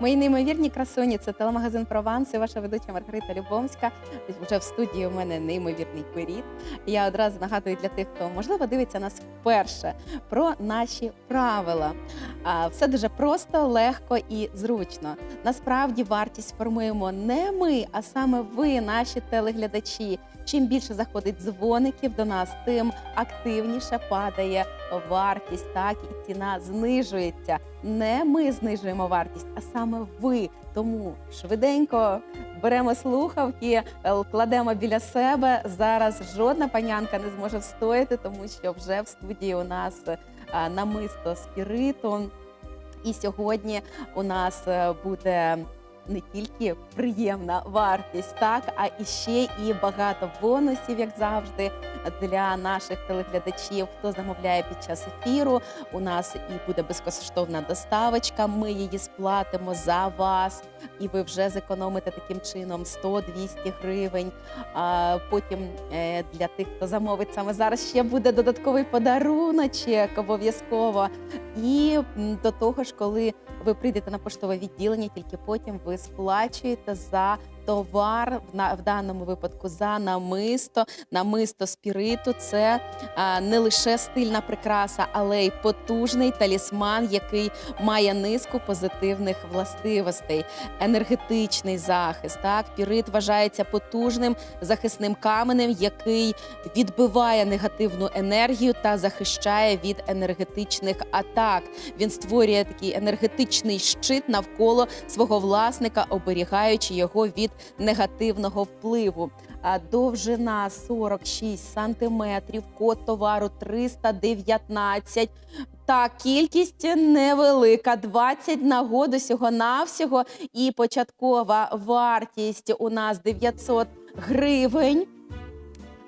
Мої неймовірні красуні, це телемагазин Прованс і ваша ведуча Маргарита Любомська. Вже в студії у мене неймовірний період. Я одразу нагадую для тих, хто можливо дивиться нас вперше про наші правила. Все дуже просто, легко і зручно. Насправді вартість формуємо не ми, а саме ви, наші телеглядачі. Чим більше заходить дзвоників до нас, тим активніше падає вартість, так і ціна знижується. Не ми знижуємо вартість, а саме ви. Тому швиденько беремо слухавки, е, кладемо біля себе. Зараз жодна панянка не зможе встояти, тому що вже в студії у нас е, намисто спіриту. І сьогодні у нас е, буде не тільки приємна вартість, так а і ще і багато бонусів, як завжди, для наших телеглядачів. Хто замовляє під час ефіру? У нас і буде безкоштовна доставочка. Ми її сплатимо за вас, і ви вже зекономите таким чином 100-200 гривень. А потім е, для тих, хто замовить саме зараз, ще буде додатковий подаруночок обов'язково. І до того ж, коли ви прийдете на поштове відділення, тільки потім ви сплачуєте за товар в даному випадку за намисто, намисто спіриту. Це не лише стильна прикраса, але й потужний талісман, який має низку позитивних властивостей, енергетичний захист. Так, пірит вважається потужним захисним каменем, який відбиває негативну енергію та захищає від енергетичних атак. Він створює такий енергетичний щит навколо свого власника, оберігаючи його від негативного впливу. Довжина 46 сантиметрів, код товару 319. Та кількість невелика, 20 нагод усього навсього. І початкова вартість у нас 900 гривень.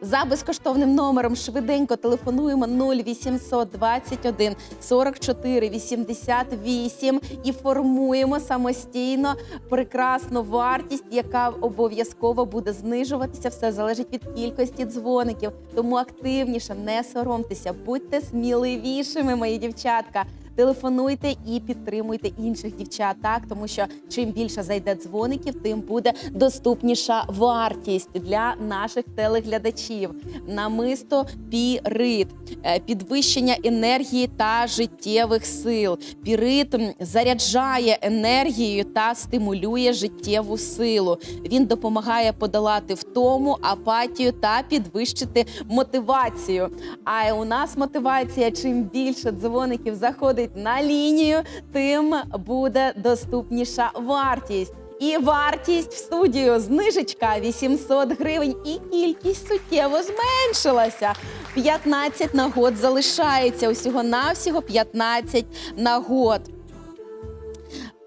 За безкоштовним номером швиденько телефонуємо 0800 21 44 88 і формуємо самостійно прекрасну вартість, яка обов'язково буде знижуватися. Все залежить від кількості дзвоників. Тому активніше не соромтеся, будьте сміливішими, мої дівчатка. Телефонуйте і підтримуйте інших дівчат, так тому що чим більше зайде дзвоників, тим буде доступніша вартість для наших телеглядачів. Намисто пірит, е, підвищення енергії та життєвих сил. Пірит заряджає енергією та стимулює життєву силу. Він допомагає подолати втому, апатію та підвищити мотивацію. А у нас мотивація, чим більше дзвоників заходить на лінію, тим буде доступніша вартість. І вартість в студію знижечка 800 гривень, і кількість суттєво зменшилася. 15 нагод залишається усього навсього 15 нагод.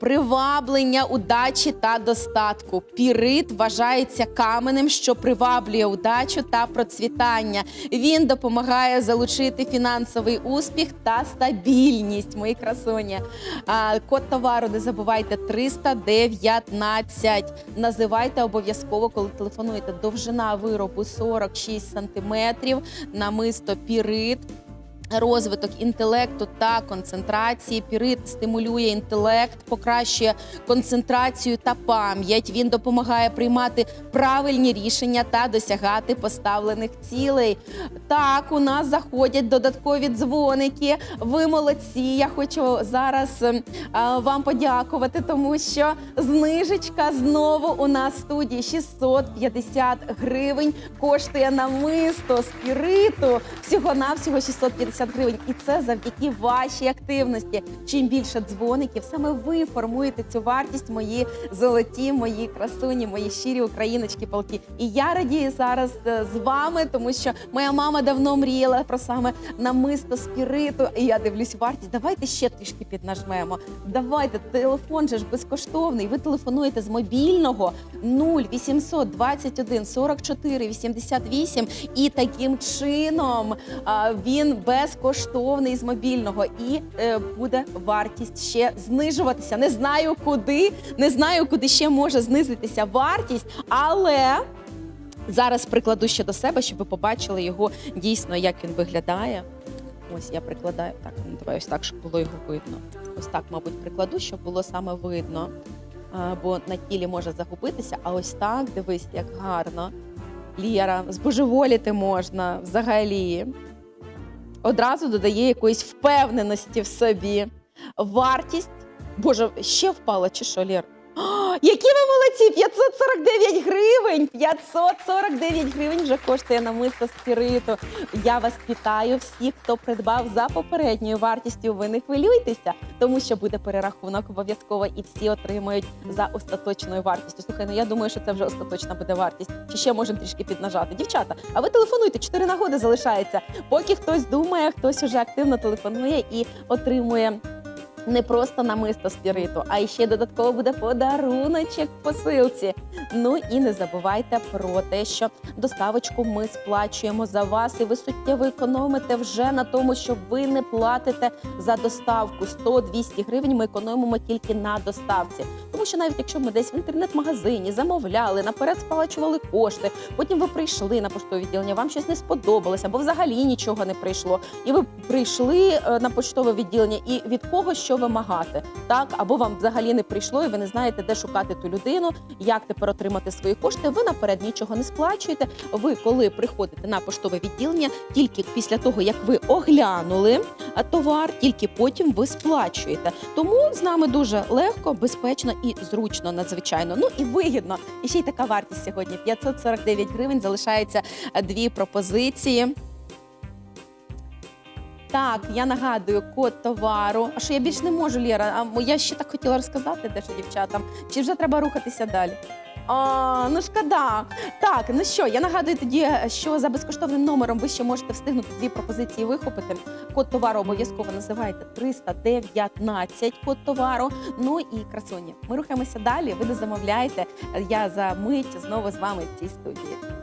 Приваблення удачі та достатку. Пірит вважається каменем, що приваблює удачу та процвітання. Він допомагає залучити фінансовий успіх та стабільність. Мої красуні. А, код товару не забувайте 319. Називайте обов'язково, коли телефонуєте. Довжина виробу 46 сантиметрів. Намисто пірит. Розвиток інтелекту та концентрації. Пірит стимулює інтелект, покращує концентрацію та пам'ять. Він допомагає приймати правильні рішення та досягати поставлених цілей. Так, у нас заходять додаткові дзвоники. Ви молодці. Я хочу зараз ем, вам подякувати, тому що знижечка знову у нас в студії 650 гривень. Коштує намисто спіриту. Всього навсього 650 гривень. І це завдяки вашій активності. Чим більше дзвоників, саме ви формуєте цю вартість, мої золоті, мої красуні, мої щирі україночки палки. І я радію зараз е, з вами, тому що моя мама давно мріяла про саме намисто спіриту. І я дивлюсь вартість. Давайте ще трішки піднажмемо. Давайте телефон же ж безкоштовний. Ви телефонуєте з мобільного 0800 21 44 88 і таким чином він безкоштовний з мобільного і е, буде вартість ще знижуватися. Не знаю куди, не знаю, куди ще може знизитися вартість, але. Зараз прикладу ще до себе, щоб ви побачили його дійсно, як він виглядає. Ось я прикладаю так. Ну давай ось так, щоб було його видно. Ось так, мабуть, прикладу, щоб було саме видно. бо на тілі може загубитися. А ось так, дивись, як гарно. Лєра, збожеволіти можна взагалі. Одразу додає якоїсь впевненості в собі. Вартість. Боже, ще впала чи що, Лєр? О, які ви молодці! 549 гривень! 549 гривень вже коштує намисто спіриту. Я вас вітаю всіх, хто придбав за попередньою вартістю. Ви не хвилюйтеся, тому що буде перерахунок обов'язково і всі отримають за остаточною вартістю. Слухай, ну я думаю, що це вже остаточна буде вартість. Чи ще можемо трішки піднажати? Дівчата, а ви телефонуйте, чотири нагоди залишається. Поки хтось думає, хтось уже активно телефонує і отримує. Не просто намисто спіриту, а ще додатково буде подаруночок в посилці. Ну і не забувайте про те, що доставочку ми сплачуємо за вас, і ви суттєво економите вже на тому, що ви не платите за доставку 100-200 гривень. Ми економимо тільки на доставці. Тому що навіть якщо ми десь в інтернет-магазині замовляли, наперед сплачували кошти, потім ви прийшли на поштове відділення, вам щось не сподобалося, або взагалі нічого не прийшло. І ви прийшли е, на поштове відділення, і від кого що вимагати, так або вам взагалі не прийшло, і ви не знаєте, де шукати ту людину, як тепер отримати свої кошти. Ви наперед нічого не сплачуєте. Ви, коли приходите на поштове відділення, тільки після того як ви оглянули товар, тільки потім ви сплачуєте. Тому з нами дуже легко, безпечно і зручно, надзвичайно. Ну і вигідно. І ще й така вартість сьогодні 549 гривень. Залишається дві пропозиції. Так, я нагадую код товару. А що я більш не можу, Лєра? А я ще так хотіла розказати дещо дівчатам. Чи вже треба рухатися далі? А, ну шкода. Так, ну що, я нагадую тоді, що за безкоштовним номером ви ще можете встигнути дві пропозиції вихопити. Код товару обов'язково називайте 319 код товару. Ну і красуні. Ми рухаємося далі. Ви не замовляєте. Я за мить знову з вами в цій студії.